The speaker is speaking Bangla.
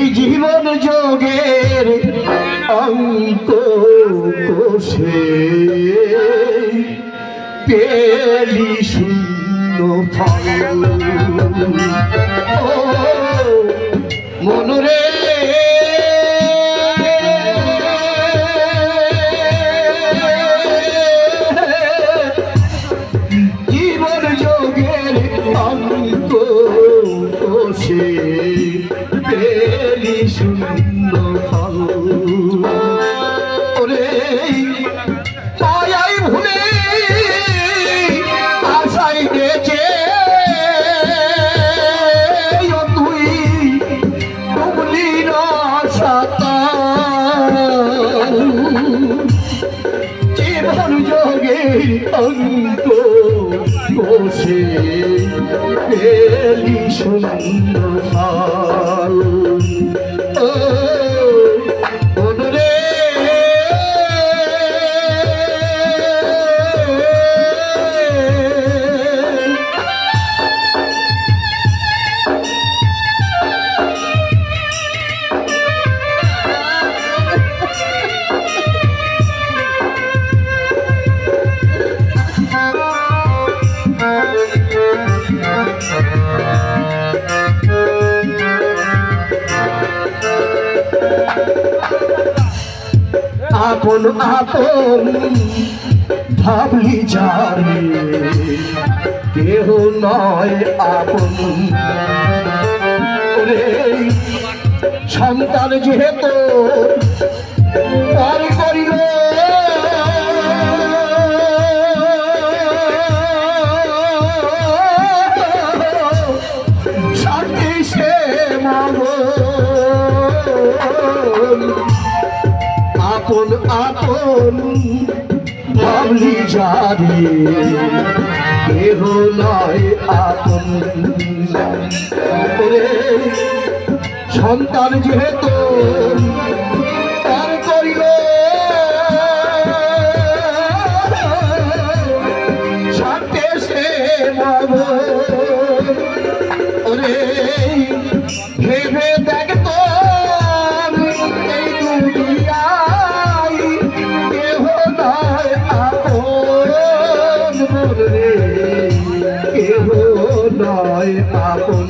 এই জীবন যোগের অঙ্ক কোষে পেলি শূন্য ফল। মনরে। জীবন যোগের অঙ্ক কোষে পেলি শূন্য ফল। ওরে মায়াই ভুলে আশাই গেছে তুই ডুবলি সাতা জীবন যোগের বসে পেলি সুন্দর আপন আপন ভাবলি জানি কেহ নয় আপন। সন্তান যেহেতু আপন আপন ভাবলি জানি। কেহ নয় আপন সন্তান যেহেতু তার করিল সে নয় আপন।